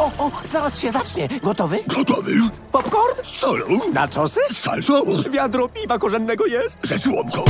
o, o, zaraz się zacznie. Gotowy? Gotowy? Popcorn? Z solą? Na czosy? Z salsą? Wiadro piwa korzennego jest? Ze słomką?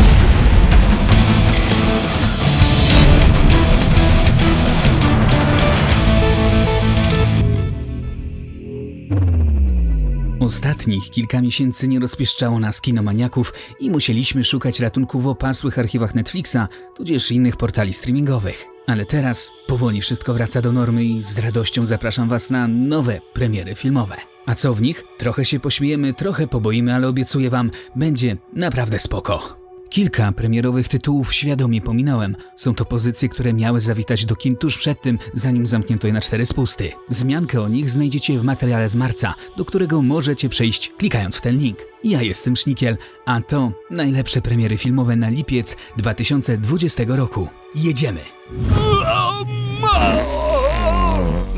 Ostatnich kilka miesięcy nie rozpieszczało nas kinomaniaków i musieliśmy szukać ratunku w opasłych archiwach Netflixa, tudzież innych portali streamingowych. Ale teraz powoli wszystko wraca do normy i z radością zapraszam Was na nowe premiery filmowe. A co w nich? Trochę się pośmiejemy, trochę poboimy, ale obiecuję Wam, będzie naprawdę spoko. Kilka premierowych tytułów świadomie pominąłem. Są to pozycje, które miały zawitać do kin tuż przed tym, zanim zamknięto je na cztery spusty. Wzmiankę o nich znajdziecie w materiale z marca, do którego możecie przejść klikając w ten link. Ja jestem Sznikiel, a to najlepsze premiery filmowe na lipiec 2020 roku. Jedziemy!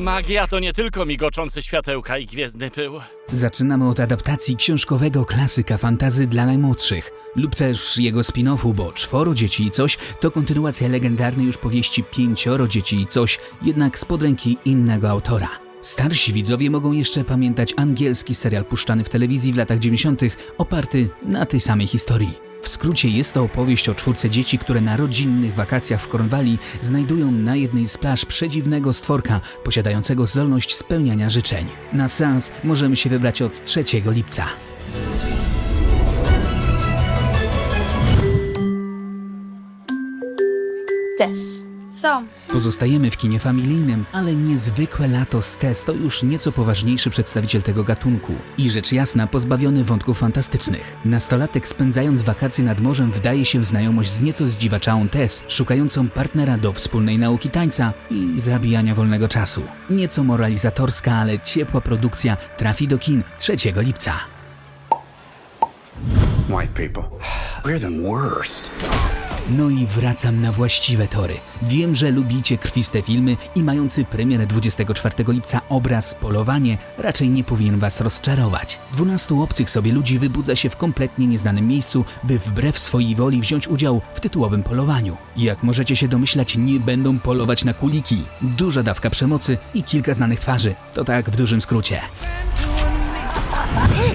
Magia to nie tylko migoczące światełka i gwiezdny pył. Zaczynamy od adaptacji książkowego klasyka fantazy dla najmłodszych, lub też jego spin-offu, bo czworo dzieci i coś to kontynuacja legendarnej już powieści pięcioro dzieci i coś, jednak spod ręki innego autora. Starsi widzowie mogą jeszcze pamiętać angielski serial puszczany w telewizji w latach 90., oparty na tej samej historii. W skrócie jest to opowieść o czwórce dzieci, które na rodzinnych wakacjach w Cornwalli znajdują na jednej z plaż przedziwnego stworka posiadającego zdolność spełniania życzeń. Na seans możemy się wybrać od 3 lipca. Tess. Są. Pozostajemy w kinie familijnym, ale niezwykłe lato z Tess to już nieco poważniejszy przedstawiciel tego gatunku. I rzecz jasna pozbawiony wątków fantastycznych. Nastolatek spędzając wakacje nad morzem wdaje się w znajomość z nieco zdziwaczałą Tess, szukającą partnera do wspólnej nauki tańca i zabijania wolnego czasu. Nieco moralizatorska, ale ciepła produkcja trafi do kin 3 lipca. White people. We're the worst. No i wracam na właściwe tory. Wiem, że lubicie krwiste filmy i mający premierę 24 lipca obraz Polowanie raczej nie powinien was rozczarować. 12 obcych sobie ludzi wybudza się w kompletnie nieznanym miejscu, by wbrew swojej woli wziąć udział w tytułowym polowaniu. Jak możecie się domyślać, nie będą polować na kuliki. Duża dawka przemocy i kilka znanych twarzy. To tak w dużym skrócie.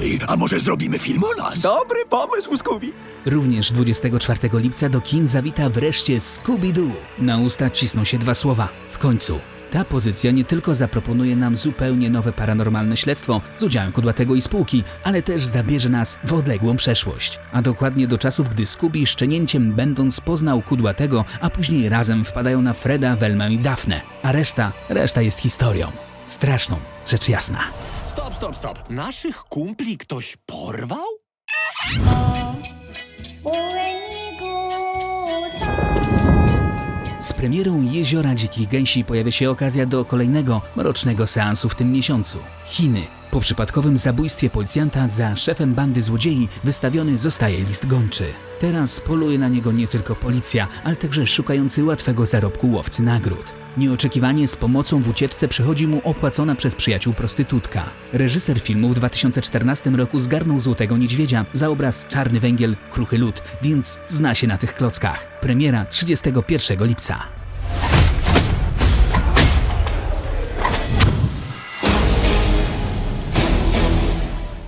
Ej, a może zrobimy film o nas? Dobry pomysł, Scooby. Również 24 lipca do kin zawita wreszcie Scooby-Doo. Na usta cisną się dwa słowa. W końcu. Ta pozycja nie tylko zaproponuje nam zupełnie nowe paranormalne śledztwo z udziałem Kudłatego i spółki, ale też zabierze nas w odległą przeszłość. A dokładnie do czasów, gdy Scooby szczenięciem będąc poznał Kudłatego, a później razem wpadają na Freda, Velmę i Daphne. A reszta, reszta jest historią. Straszną, rzecz jasna. Stop, stop. Naszych kumpli ktoś porwał? Z premierą Jeziora Dzikich Gęsi pojawia się okazja do kolejnego mrocznego seansu w tym miesiącu. Chiny. Po przypadkowym zabójstwie policjanta za szefem bandy złodziei wystawiony zostaje list gończy. Teraz poluje na niego nie tylko policja, ale także szukający łatwego zarobku łowcy nagród. Nieoczekiwanie z pomocą w ucieczce przychodzi mu opłacona przez przyjaciół prostytutka. Reżyser filmu w 2014 roku zgarnął Złotego Niedźwiedzia za obraz Czarny Węgiel, Kruchy Lód, więc zna się na tych klockach. Premiera 31 lipca.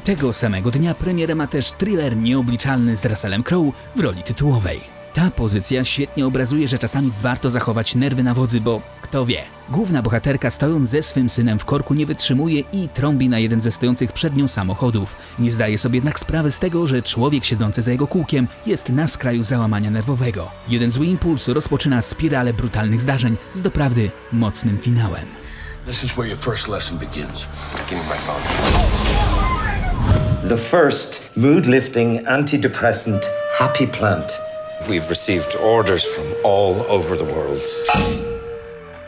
Tego samego dnia premierę ma też thriller nieobliczalny z Russellem Crowe w roli tytułowej. Ta pozycja świetnie obrazuje, że czasami warto zachować nerwy na wodzy, bo kto wie. Główna bohaterka stojąc ze swym synem w korku nie wytrzymuje i trąbi na jeden ze stojących przed nią samochodów. Nie zdaje sobie jednak sprawy z tego, że człowiek siedzący za jego kółkiem jest na skraju załamania nerwowego. Jeden zły impuls rozpoczyna spiralę brutalnych zdarzeń z doprawdy mocnym finałem. This is where your first lesson begins. Give me my phone. The first mood lifting antidepressant happy plant. We've received orders from all over the world.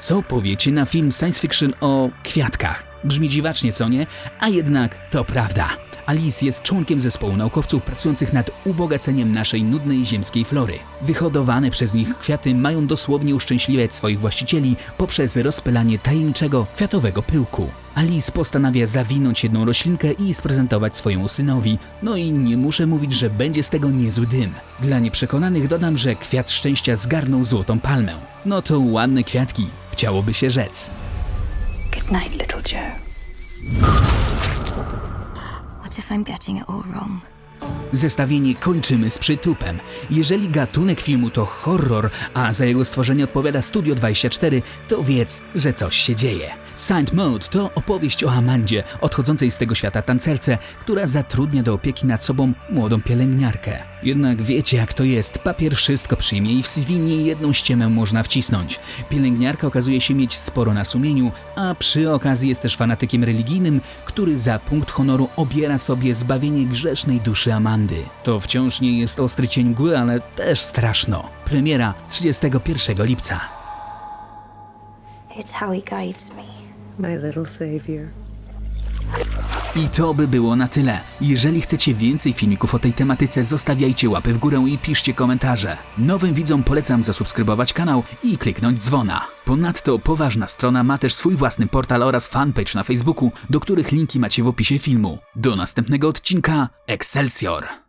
Co powiecie na film science fiction o kwiatkach? Brzmi dziwacznie, co nie? A jednak to prawda. Alice jest członkiem zespołu naukowców pracujących nad ubogaceniem naszej nudnej ziemskiej flory. Wyhodowane przez nich kwiaty mają dosłownie uszczęśliwiać swoich właścicieli poprzez rozpylanie tajemniczego kwiatowego pyłku. Alice postanawia zawinąć jedną roślinkę i sprezentować swojemu synowi. No i nie muszę mówić, że będzie z tego niezły dym. Dla nieprzekonanych dodam, że kwiat szczęścia zgarnął złotą palmę. No to ładne kwiatki, chciałoby się rzec. Good night, little Joe. What if I'm getting it all wrong? Zestawienie kończymy z przytupem. Jeżeli gatunek filmu to horror, a za jego stworzenie odpowiada Studio 24, to wiedz, że coś się dzieje. Saint Maud to opowieść o Amandzie, odchodzącej z tego świata tancerce, która zatrudnia do opieki nad sobą młodą pielęgniarkę. Jednak wiecie jak to jest, papier wszystko przyjmie i w CV nie jedną ściemę można wcisnąć. Pielęgniarka okazuje się mieć sporo na sumieniu, a przy okazji jest też fanatykiem religijnym, który za punkt honoru obiera sobie zbawienie grzesznej duszy Amandy. To wciąż nie jest ostry cień mgły, ale też straszno. Premiera 31 lipca. It's how he guides me. my little savior. I to by było na tyle. Jeżeli chcecie więcej filmików o tej tematyce, zostawiajcie łapy w górę i piszcie komentarze. Nowym widzom polecam zasubskrybować kanał i kliknąć dzwona. Ponadto poważna strona ma też swój własny portal oraz fanpage na Facebooku, do których linki macie w opisie filmu. Do następnego odcinka Excelsior!